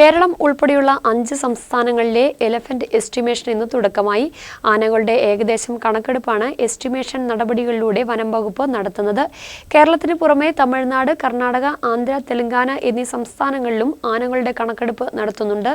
കേരളം ഉൾപ്പെടെയുള്ള അഞ്ച് സംസ്ഥാനങ്ങളിലെ എലഫന്റ് എസ്റ്റിമേഷൻ ഇന്ന് തുടക്കമായി. ആനകളുടെ ഏകദേശം കണക്കെടുപ്പാണ് എസ്റ്റിമേഷൻ നടപടികളിലൂടെ വനം വകുപ്പ് നടത്തുന്നത്. കേരളത്തിന് പുറമെ തമിഴ്നാട് കർണാടക ആന്ധ്ര തെലങ്കാന എന്നീ സംസ്ഥാനങ്ങളിലും ആനകളുടെ കണക്കെടുപ്പ് നടത്തുന്നുണ്ട്.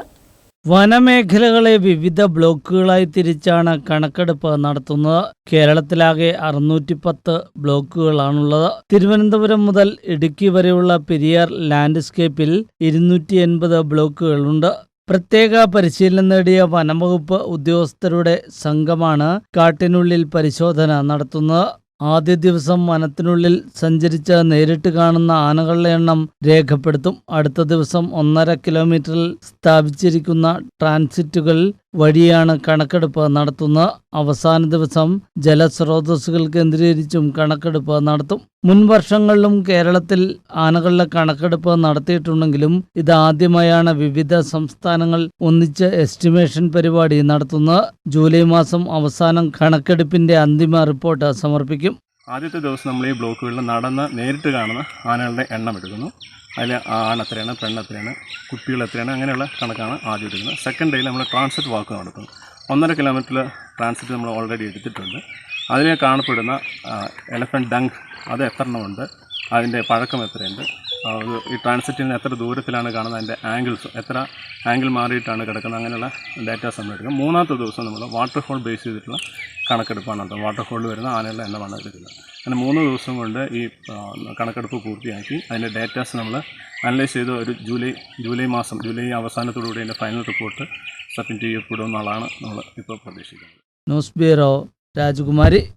വനമേഖലകളെ വിവിധ ബ്ലോക്കുകളായി തിരിച്ചാണ് കണക്കെടുപ്പ് നടത്തുന്നത്. കേരളത്തിലാകെ അറുന്നൂറ്റി പത്ത് ബ്ലോക്കുകളാണുള്ളത്. തിരുവനന്തപുരം മുതൽ ഇടുക്കി വരെയുള്ള പെരിയാർ ലാൻഡ്സ്കേപ്പിൽ ഇരുന്നൂറ്റി എൺപത് ബ്ലോക്കുകളുണ്ട്. പ്രത്യേക പരിശീലനം നേടിയ വനംവകുപ്പ് ഉദ്യോഗസ്ഥരുടെ സംഘമാണ് കാട്ടിനുള്ളിൽ പരിശോധന നടത്തുന്നത്. ആദ്യ ദിവസം വനത്തിനുള്ളിൽ സഞ്ചരിച്ച് നേരിട്ട് കാണുന്ന ആനകളുടെ എണ്ണം രേഖപ്പെടുത്തും. അടുത്ത ദിവസം ഒന്നര കിലോമീറ്ററിൽ സ്ഥാപിച്ചിരിക്കുന്ന ട്രാൻസിറ്റുകൾ വഴിയാണ് കണക്കെടുപ്പ് നടത്തുന്നത് അവസാന ദിവസം ജലസ്രോതസ്സുകൾ കേന്ദ്രീകരിച്ചും കണക്കെടുപ്പ് നടത്തും. മുൻ വർഷങ്ങളിലും കേരളത്തിൽ ആനകളുടെ കണക്കെടുപ്പ് നടത്തിയിട്ടുണ്ടെങ്കിലും ഇതാദ്യമായാണ് വിവിധ സംസ്ഥാനങ്ങൾ ഒന്നിച്ച് എസ്റ്റിമേഷൻ പരിപാടി നടത്തുന്നത് ജൂലൈ മാസം അവസാനം കണക്കെടുപ്പിന്റെ അന്തിമ റിപ്പോർട്ട് സമർപ്പിക്കും. ആദ്യത്തെ ദിവസം നമ്മൾ ഈ ബ്ലോക്കുകളിൽ നടന്ന് നേരിട്ട് കാണുന്ന ആനകളുടെ എണ്ണം എടുക്കുന്നു. അതിൽ ആൺ എത്രയാണ് പെണ്ണ് എത്രയാണ് കുട്ടികൾ എത്രയാണ് അങ്ങനെയുള്ള കണക്കാണ് ആദ്യം എടുക്കുന്നത്. സെക്കൻഡ് ഡേയിൽ നമ്മൾ ട്രാൻസിറ്റ് വാക്ക് നടത്തുന്നു ഒന്നര കിലോമീറ്ററിൽ ട്രാൻസിറ്റ് നമ്മൾ ഓൾറെഡി എടുത്തിട്ടുണ്ട്. അതിനെ കാണപ്പെടുന്ന എലഫന്റ് ഡങ്ക് അത് എത്ര എണ്ണമുണ്ട് അതിന്റെ പഴക്കം എത്രയുണ്ട് ഈ ട്രാൻസിറ്റിന് എത്ര ദൂരത്തിലാണ് കാണുന്നത് അതിന്റെ ആംഗിൾസ് എത്ര ആംഗിൾ മാറിയിട്ടാണ് കിടക്കുന്നത് അങ്ങനെയുള്ള ഡാറ്റാസ് നമ്മൾ എടുക്കും. മൂന്നാമത്തെ ദിവസം നമ്മൾ വാട്ടർഫോൾ ബേസ് ചെയ്തിട്ടുള്ള കണക്കെടുപ്പാണ് നടത്തുന്നത് വാട്ടർഫോളിൽ വരുന്ന ആനകളുടെ എണ്ണമാണ് എടുക്കുന്നത്. അങ്ങനെ മൂന്ന് ദിവസം കൊണ്ട് ഈ കണക്കെടുപ്പ് പൂർത്തിയാക്കി. അതിന്റെ ഡേറ്റാസ് നമ്മൾ അനലൈസ് ചെയ്ത് ഒരു ജൂലൈ ജൂലൈ മാസം ജൂലൈ അവസാനത്തോടുകൂടി അതിന്റെ ഫൈനൽ റിപ്പോർട്ട് സബ്മിറ്റ് ചെയ്യപ്പെടും എന്നുള്ളതാണ് നമ്മൾ ഇപ്പോൾ പ്രതീക്ഷിക്കുന്നത്. ന്യൂസ് ബ്യൂറോ രാജകുമാരി.